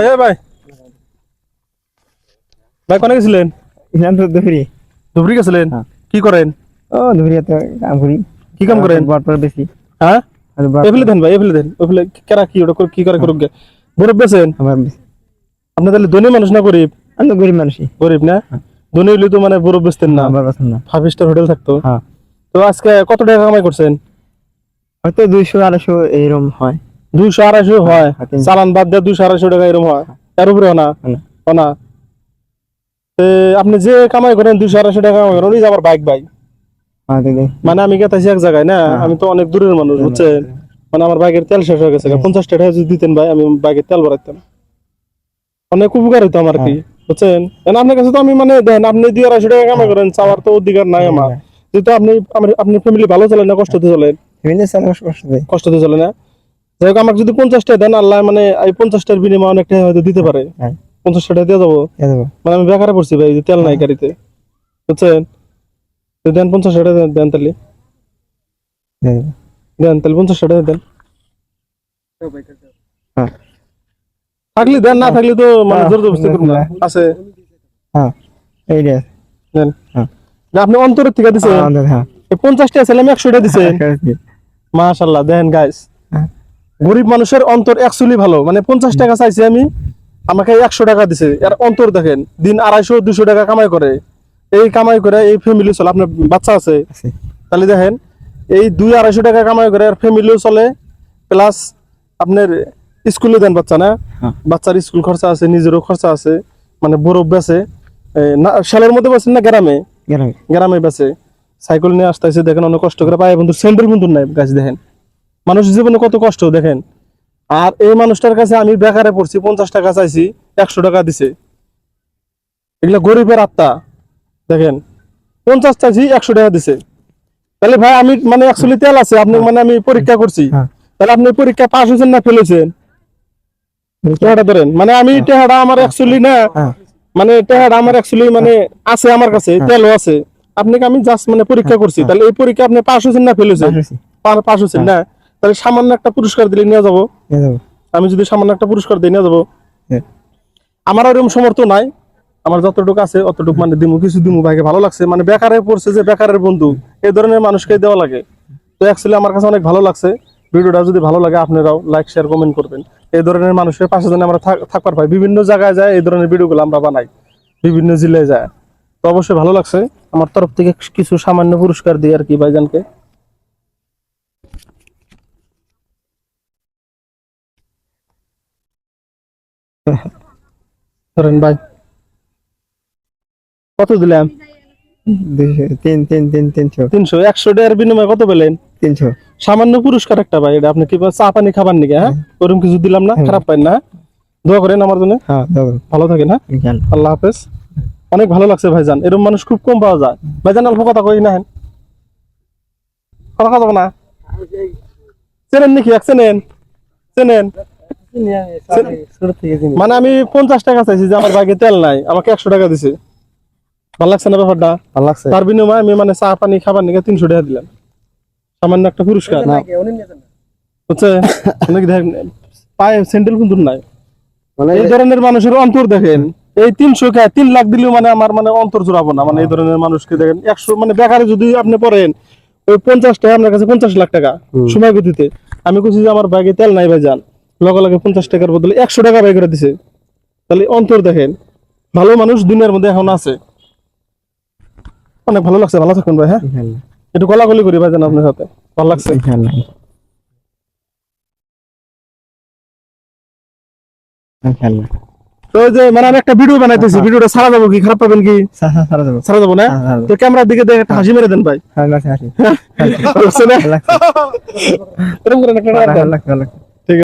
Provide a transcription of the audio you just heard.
ভাই। ভাই কোনে গেছিলেন? ধরি ধুবড়ি গেছিলেন? হ্যাঁ। কি করেন? ও কাম করি। কি কাম করেন? বেশি। হ্যাঁ? এফলে দেন ভাই এফলে দেন। কেরা কি ওটা কি করে করুক বেছেন? আপনি তাহলে ধনী মানুষ না গরিব? আমি গরিব মানুষই। গরিব না? ধনী হইলে তো মানে বরফ বেচতেন না। আমার পছন্দ না। ফাইভ স্টার হোটেল থাকতো। হ্যাঁ। তো আজকে কত টাকা কামাই করছেন? হয়তো দুইশো আড়াইশো এইরকম হয়। দুইশো আড়াইশো হয়। হ্যাঁ, চালান বাদ দিয়ে দুইশো আড়াইশো টাকা এরকম হয়। তার উপরে না? না। আপনি যে কামাই করেন দুইশো আড়াইশো টাকা কামাই করেন ওই যে আমার বাইক বাইক। হ্যাঁ মানে আমি গেতাছি এক জায়গায় না? হ্যাঁ। আমি তো অনেক দূরের মানুষ বুঝছেন? মানে আমার বাইকের তেল শেষ হয়ে গেছে। পঞ্চাশ টাকা যদি দিতেন ভাই আমি বাইকের তেল ভরাইতাম অনেক উপকার হইতো আমার কি বুঝছেন? কারণ আপনার কাছে তো আমি মানে দেন আপনি দুই আড়াইশো টাকা কামাই করেন চাওয়ার তো অধিকার নাই আমার। যেহেতু আপনি আপনার ফ্যামিলি ভালো চলে না কষ্টতে চলেন কষ্ট কষ্টতে চলে না? যাই হোক আমাকে যদি পঞ্চাশটা দেন আল্লাহ মানে এই পঞ্চাশটার বিনিময়ে অনেকটা হয়তো দিতে পারে। হ্যাঁ। পঞ্চাশ টাকা দিয়ে যাব মানে আমি বেকারে পড়ছি ভাই তেল নাই গাড়িতে। বুঝছেন? দেন পঞ্চাশ টাকা দেন তাহলে। দেন তাহলে পঞ্চাশ টাকা দেন। হ্যাঁ। থাকলে দেন না থাকলে তো মানে হ্যাঁ, জোর করুন না। হ্যাঁ। আছে। হ্যাঁ। এই দেন। হ্যাঁ। আপনি অন্তরের থেকে হ্যাঁ এই পঞ্চাশটা ছেলে আমি একশোটা দিছেন মাশাল্লাহ দেন গাইস হ্যাঁ। গরিব মানুষের অন্তর অ্যাকচুয়ালি ভালো। মানে পঞ্চাশ টাকা চাইছি আমি আমাকে একশো টাকা দিছে। এর অন্তর দেখেন দিন আড়াইশো দুশো টাকা কামাই করে। এই কামাই করে এই ফ্যামিলি চলে। আপনার বাচ্চা আছে। তাহলে দেখেন এই দুই আড়াইশো টাকা কামাই করে আর ফ্যামিলিও চলে। প্লাস আপনার স্কুলে দেন বাচ্চা না? হ্যাঁ। বাচ্চার স্কুল খরচা আছে নিজেরও খরচা আছে। মানে বরফ বেছে না শালের মধ্যে বসেন না গ্রামে? গ্রামে। বেছে সাইকেল নিয়ে আসতেছে দেখেন অনেক কষ্ট করে। পায় বন্ধু স্যান্ডেল বন্ধু নাই গাছ দেখেন। মানুষ জীবনে কত কষ্ট দেখেন। আর এই মানুষটার কাছে আমি বেকারে পড়ছি পঞ্চাশ টাকা চাইছি একশো টাকা দিছে। এগুলা গরিবের আত্মা দেখেন। পঞ্চাশ চাইছি একশো টাকা দিছে। তাহলে ভাই আমি মানে অ্যাকচুয়ালি তেল আছে আপনি মানে আমি পরীক্ষা করছি। হ্যাঁ। তাহলে আপনি পরীক্ষা পাস হয়েছেন না ফেলেছেন টেহাটা ধরেন মানে আমি টেহাটা আমার অ্যাকচুয়ালি না হ্যাঁ। মানে টেহাটা আমার অ্যাকচুয়ালি মানে আছে আমার কাছে তেলও আছে। আপনাকে আমি জাস্ট মানে পরীক্ষা করছি? তাহলে এই পরীক্ষা আপনি পাস হয়েছেন না ফেলেছেন। পাস হয়েছেন না? তাহলে সামান্য একটা পুরস্কার দিলে নিয়ে যাব। আমি যদি সামান্য একটা পুরস্কার দিয়ে নিয়ে যাব। হ্যাঁ। আমার ওরকম সমর্থ নাই। আমার যতটুকু আছে অতটুকু মানে দিমু কিছু দিমু ভাইকে ভালো লাগছে। মানে বেকারে পড়ছে যে বেকারের বন্ধু এই ধরনের মানুষকে দেওয়া লাগে। তো অ্যাকচুয়ালি আমার কাছে অনেক ভালো লাগছে। ভিডিওটা যদি ভালো লাগে আপনারাও লাইক শেয়ার কমেন্ট করবেন। এই ধরনের মানুষের পাশে যেন আমরা থাক- থাকবার পাই। বিভিন্ন জায়গায় যায় এই ধরনের ভিডিওগুলো আমরা বানাই। বিভিন্ন জেলায় যায়। তো অবশ্যই ভালো লাগছে। আমার তরফ থেকে কিছু সামান্য পুরস্কার দিই আর কি ভাইজানকে। ধরেন ভাই। কত দিলাম? তিন তিন তিন তিনশো। তিনশো একশো টাকার বিনিময়ে কত পেলেন? তিনশো। সামান্য পুরস্কার একটা ভাই এটা। আপনি কি চা পানি খাবার নাকি হ্যাঁ? ওরকম কিছু দিলাম না? খারাপ পাইন না। দোয়া করেন আমার জন্য। হ্যাঁ ভালো থাকেন হ্যাঁ? আল্লাহ হাফেজ। অনেক ভালো লাগছে ভাইজান। এরকম মানুষ খুব কম পাওয়া যায়। ভাইজান অল্প কথা কই না হেন। কথা কথা না? চেনেন নাকি? এক চেনেন? চেনেন? মানে আমি পঞ্চাশ টাকা চাইছি যে আমার বাইকে তেল নাই আমাকে একশো টাকা দিছে। ভালো লাগছে না ব্যাপারটা? ভালো লাগছে। তার বিনিময়ে আমি মানে চা পানি খাবার নিকে তিনশো টাকা দিলাম। সামান্য একটা পুরস্কার। অনেক দেখেন পায়ে স্যান্ডেল কিন্তু নাই। মানে এই ধরনের মানুষের অন্তর দেখেন এই তিনশো কে তিন লাখ দিলেও মানে আমার মানে অন্তর জোড়াবো না। মানে এই ধরনের মানুষকে দেখেন একশো মানে বেকারে যদি আপনি পড়েন ওই পঞ্চাশ টাকা আপনার কাছে পঞ্চাশ লাখ টাকা সময় গতিতে। আমি বলছি যে আমার বাইকে তেল নাই ভাই যান। লগে লগে পঞ্চাশ টাকার বদলে একশো টাকা বাই করে দিছে। তাহলে অন্তর দেখেন ভালো মানুষ দুনিয়ার মধ্যে এখন আছে। অনেক ভালো লাগছে ভালো থাকুন ভাই হ্যাঁ? একটু গলাগলি করি ভাই জান আপনার সাথে। ভালো লাগছে? তো যে মানে আমি একটা ভিডিও বানাইতেছি ভিডিওটা সারা যাব কি? খারাপ পাবেন কি? সারা সারা সারা যাব না? হ্যাঁ, সারা দেবো। তো ক্যামেরার দিকে দেখে একটা হাসি মেরে দেন ভাই। ভালো লাগছে হাসি। লাগছে না? এরকম করেন একটা